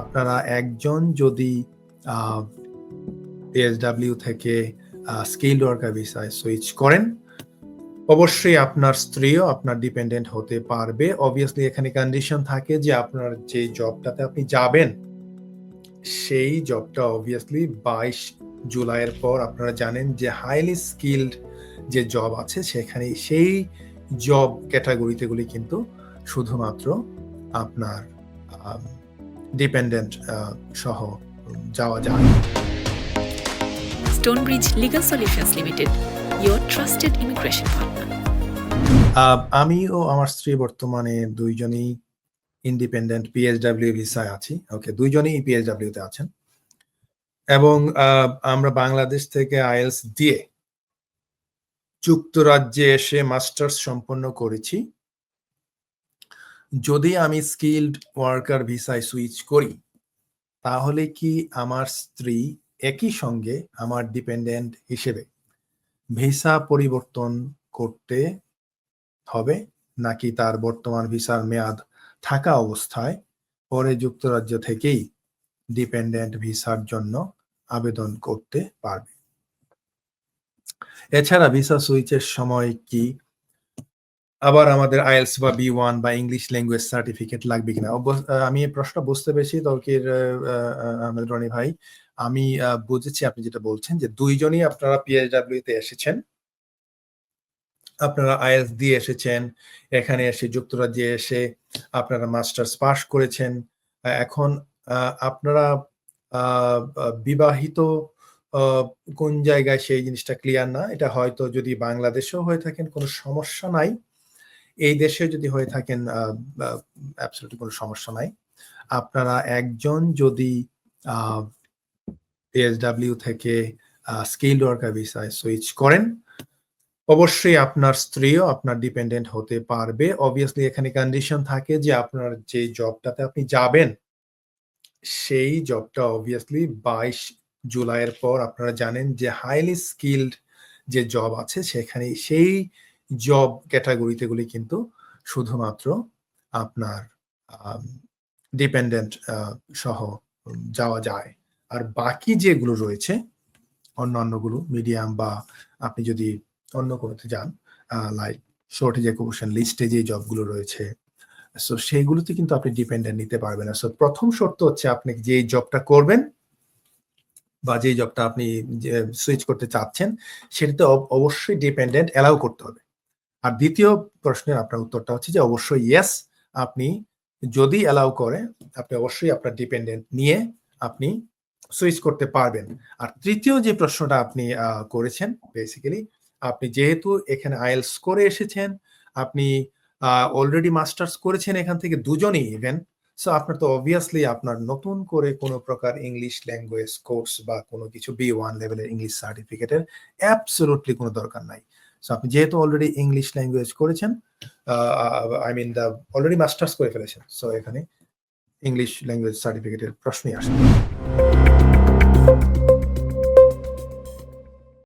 আপনারা একজন যদি পিএসডাব্লিউ থেকে স্কিল্ড ওয়ার্কার ভিসায় সুইচ করেন, অবশ্যই আপনার স্ত্রীও আপনার ডিপেন্ডেন্ট হতে পারবে। অবভিয়াসলি এখানে কন্ডিশন থাকে যে আপনার যে জবটাতে আপনি যাবেন, সেই জবটা অবভিয়াসলি বাইশ জুলাইয়ের পর আপনারা জানেন যে হাইলি স্কিল্ড যে জব আছে, সেখানে সেই জব ক্যাটাগরিতেগুলি কিন্তু শুধুমাত্র আপনার ডিপেন্ডেন্ট সহ যাওয়া যায়। Legal Solutions Limited, your trusted immigration partner. আহ, আমি ও আমার স্ত্রী বর্তমানে দুইজনই ইন্ডিপেন্ডেন্ট পিএইচডাব্লিউ ভিসায় আছি। ওকে দুইজনই পিএইচডাব্লিউ তে আছেন। এবং আমরা বাংলাদেশ থেকে আইএলস দিয়ে যুক্তরাজ্যে এসে মাস্টার্স সম্পন্ন করেছি। যদি আমি স্কিল্ড ওয়ার্কার ভিসায় সুইচ করি, তাহলে কি আমার স্ত্রী একই সঙ্গে আমার ডিপেন্ডেন্ট হিসেবে ভিসা পরিবর্তন করতে হবে, নাকি তার বর্তমান ভিসার মেয়াদ থাকা অবস্থায় পরে যুক্তরাজ্য থেকেই ডিপেন্ডেন্ট ভিসার জন্য আবেদন করতে পারবে? এছাড়া ভিসা সুইচের সময় কি আবার আমাদের আইএলস বা বি ওয়ান বা ইংলিশ ল্যাঙ্গুয়েজ সার্টিফিকেট লাগবে কিনা? আমি এই প্রশ্ন বুঝতে পেরেছি তর্কির আহমেদ রনি ভাই। আমি আহ, বুঝেছি আপনি যেটা বলছেন যে দুইজনই আপনারা পিএইচডাব্লিউ তে এসেছেন। আপনারা আইএলস দিয়ে এসেছেন এখানে এসে যুক্তরাজ্যে এসে আপনারা মাস্টার্স পাস করেছেন। এখন আহ, আপনারা আহ, আহ, বিবাহিত আহ, কোন জায়গায় সেই জিনিসটা ক্লিয়ার না? এটা হয়তো যদি বাংলাদেশেও হয়ে থাকেন কোনো সমস্যা নাই। এই দেশে যদি হয়ে থাকেন অ্যাবসলিউটলি কোনো সমস্যা নাই। আপনারা একজন যদি পিএসডাব্লিউ থেকে স্কিল ওয়ার্কার ভিসায় সুইচ করেন, অবশ্যই আপনার স্ত্রীও আপনার ডিপেন্ডেন্ট হতে পারবে। অবভিয়াসলি এখানে কন্ডিশন থাকে যে আপনার যে জবটাতে আপনি যাবেন, সেই জবটা অবভিয়াসলি বাইশ জুলাইয়ের পর আপনারা জানেন যে হাইলি স্কিল্ড যে জব আছে, সেখানে সেই জব ক্যাটাগরিতেগুলি কিন্তু শুধুমাত্র আপনার ডিপেন্ডেন্ট সহ যাওয়া যায়। আর বাকি যেগুলো রয়েছে, অন্যান্যগুলো মিডিয়াম বা আপনি যদি অন্য কোনোতে যান লাইক শর্টেজ একুপেশন লিস্টে যে জবগুলো রয়েছে সো সেইগুলোতে কিন্তু আপনি ডিপেন্ডেন্ট নিতে পারবেন না। সো প্রথম শর্ত হচ্ছে আপনি যে জবটা করবেন বা যে জবটা আপনি সুইচ করতে চাচ্ছেন, সেটাতে অব- অবশ্যই ডিপেন্ডেন্ট অ্যালাউ করতে হবে। আর দ্বিতীয় প্রশ্নের আপনার উত্তরটা হচ্ছে যে অবশ্যই ইয়েস আপনি যদি অ্যালাউ করে, আপনি অবশ্যই আপনার ডিপেন্ডেন্ট নিয়ে আপনি সুইচ করতে পারবেন। আর তৃতীয় যে প্রশ্নটা আপনি করেছেন বেসিক্যালি আপনি যেহেতু এখানে আইএলস করে এসেছেন, আপনি অলরেডি মাস্টার্স করেছেন এখান থেকে দুজনেই ইভেন সো আপনার তো অবভিয়াসলি আপনার নতুন করে কোনো প্রকার ইংলিশ ল্যাঙ্গুয়েজ কোর্স বা কোনো কিছু বি ওয়ান লেভেলের ইংলিশ সার্টিফিকেটের অ্যাবসলুটলি কোনো দরকার নাই। সো আপনি যেহেতু অলরেডি ইংলিশ ল্যাঙ্গুয়েজ করেছেন I mean the already masters করে ফেলেছেন সো এখানে ইংলিশ ল্যাঙ্গুয়েজ সার্টিফিকেটের প্রশ্নই আসে।